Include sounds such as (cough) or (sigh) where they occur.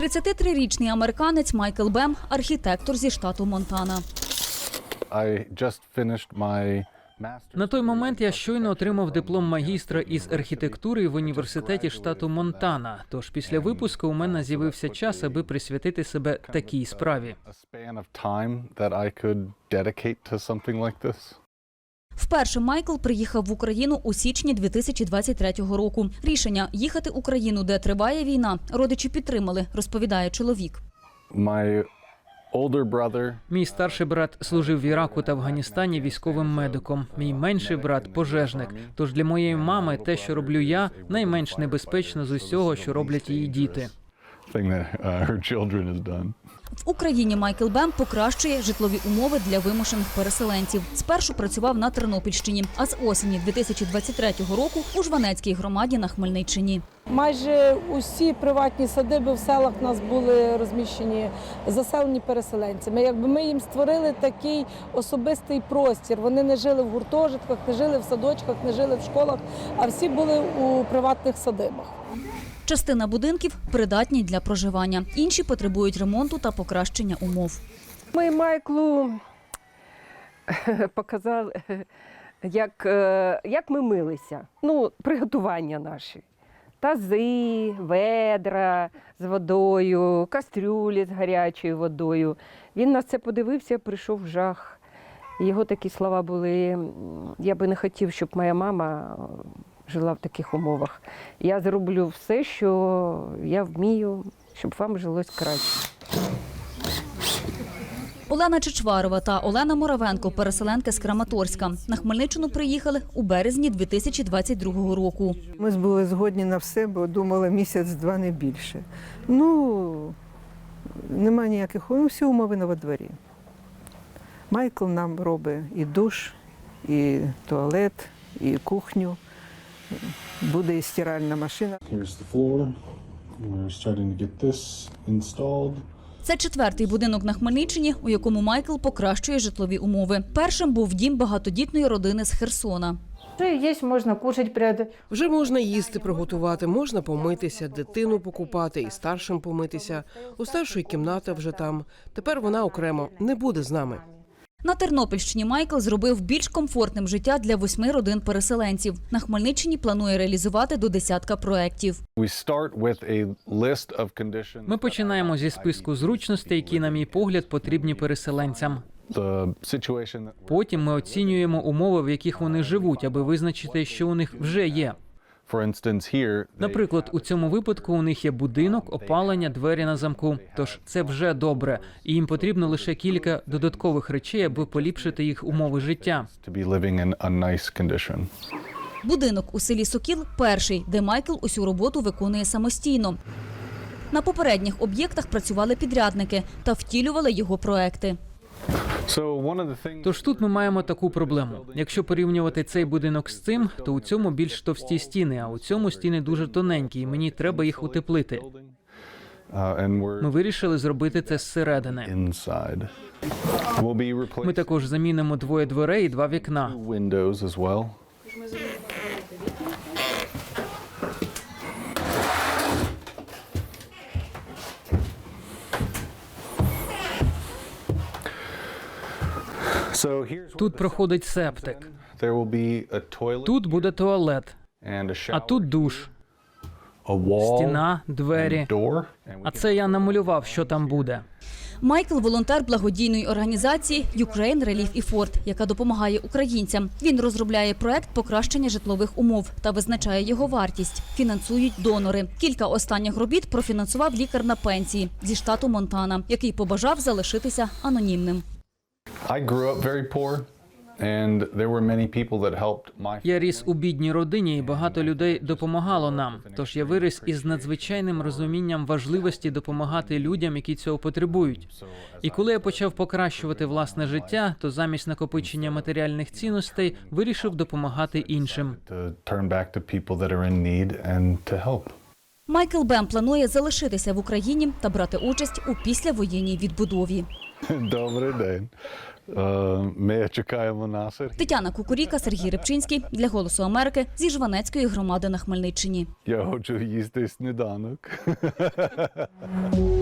33-річний американець Майкл Бем – архітектор зі штату Монтана. I just finished my. На той момент я щойно отримав диплом магістра із архітектури в університеті штату Монтана. Тож після випуску у мене з'явився час, аби присвятити себе такій справі. Вперше Майкл приїхав в Україну у січні 2023 року. Рішення їхати у країну, де триває війна, родичі підтримали, розповідає чоловік. My Мій старший брат служив в Іраку та Афганістані військовим медиком. Мій менший брат пожежник. Тож для моєї мами те, що роблю я, найменш небезпечно з усього, що роблять її діти. В Україні Майкл Бем покращує житлові умови для вимушених переселенців. Спершу працював на Тернопільщині, а з осені 2023 року у Жванецькій громаді на Хмельниччині. Майже усі приватні садиби в селах у нас були розміщені заселені переселенцями. Якби ми їм створили такий особистий простір. Вони не жили в гуртожитках, не жили в садочках, не жили в школах, а всі були у приватних садибах. Частина будинків придатні для проживання, інші потребують ремонту та покращення умов. Ми Майклу (laughs) показали, (laughs) як, е, як ми милися. Ну, приготування наші. Тази, ведра з водою, кастрюлі з гарячою водою. Він на це подивився, прийшов в жах. Його такі слова були. Я би не хотів, щоб моя мама жила в таких умовах. Я зроблю все, що я вмію, щоб вам жилось краще. Олена Чичварова та Олена Моравенко, переселенки з Краматорська. На Хмельниччину приїхали у березні 2022 року. Ми були згодні на все, бо думали місяць-два не більше. Ну, нема ніяких ну, всі умови на во дворі. Майкл нам робить і душ, і туалет, і кухню. Буде і стиральна машина. Here's the floor. We're starting to get this installed. Це четвертий будинок на Хмельниччині, у якому Майкл покращує житлові умови. Першим був дім багатодітної родини з Херсона. Вже є, можна кушать прямо. Вже можна їсти приготувати, можна помитися, дитину покупати і старшим помитися. У старшої кімната вже там. Тепер вона окремо не буде з нами. На Тернопільщині Майкл зробив більш комфортним життя для восьми родин переселенців. На Хмельниччині планує реалізувати до десятка проєктів. Ми починаємо зі списку зручностей, які, на мій погляд, потрібні переселенцям. Потім ми оцінюємо умови, в яких вони живуть, аби визначити, що у них вже є. For instance here they Наприклад, у цьому випадку у них є будинок, опалення, двері на замку. Тож це вже добре, і їм потрібно лише кілька додаткових речей, аби поліпшити їх умови життя. Будинок у селі Сокіл перший, де Майкл усю роботу виконує самостійно. На попередніх об'єктах працювали підрядники та втілювали його проекти. Тож тут ми маємо таку проблему. Якщо порівнювати цей будинок з цим, то у цьому більш товсті стіни, а у цьому стіни дуже тоненькі, і мені треба їх утеплити. uh, Ми вирішили зробити це зсередини. Ми також замінимо двоє дверей і два вікна. Тут проходить септик. Тут буде туалет, а тут душ, стіна, двері. А це я намалював, що там буде. Майкл волонтер благодійної організації Ukraine Relief Effort, яка допомагає українцям. Він розробляє проект покращення житлових умов та визначає його вартість. Фінансують донори. Кілька останніх робіт профінансував лікар на пенсії зі штату Монтана, який побажав залишитися анонімним. Я ріс у бідній родині, і багато людей допомагало нам. Тож я виріс із надзвичайним розумінням важливості допомагати людям, які цього потребують. І коли я почав покращувати власне життя, то замість накопичення матеріальних цінностей вирішив допомагати іншим. Майкл Бем планує залишитися в Україні та брати участь у післявоєнній відбудові. (laughs) Добрий день. Е, Ми чекаємо на Сергія. Тетяна Кукуріка, Сергій Рибчинський для Голосу Америки зі Жванецької громади на Хмельниччині. Я хочу їсти сніданок. (laughs)